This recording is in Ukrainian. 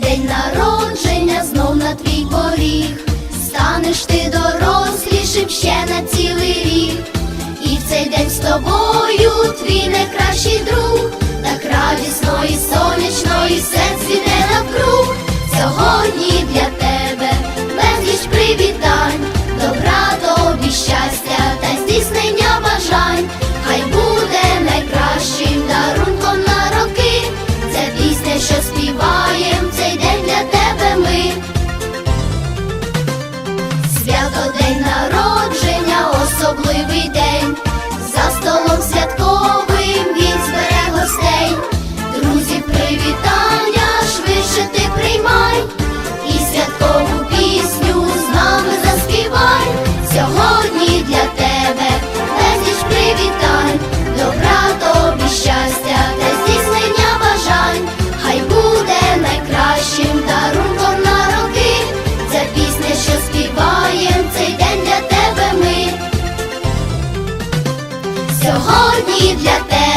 день народження, знов на твій поріг, станеш ти дорослішим ще на цілий рік, і в цей день з тобою твій найкращий. Святкову пісню з нами заспівай. Сьогодні для тебе безліч привітань, добра тобі щастя та здійснення бажань. Хай буде найкращим дарунком на роки. Ця пісня, що співаєм, цей день для тебе ми. Сьогодні для тебе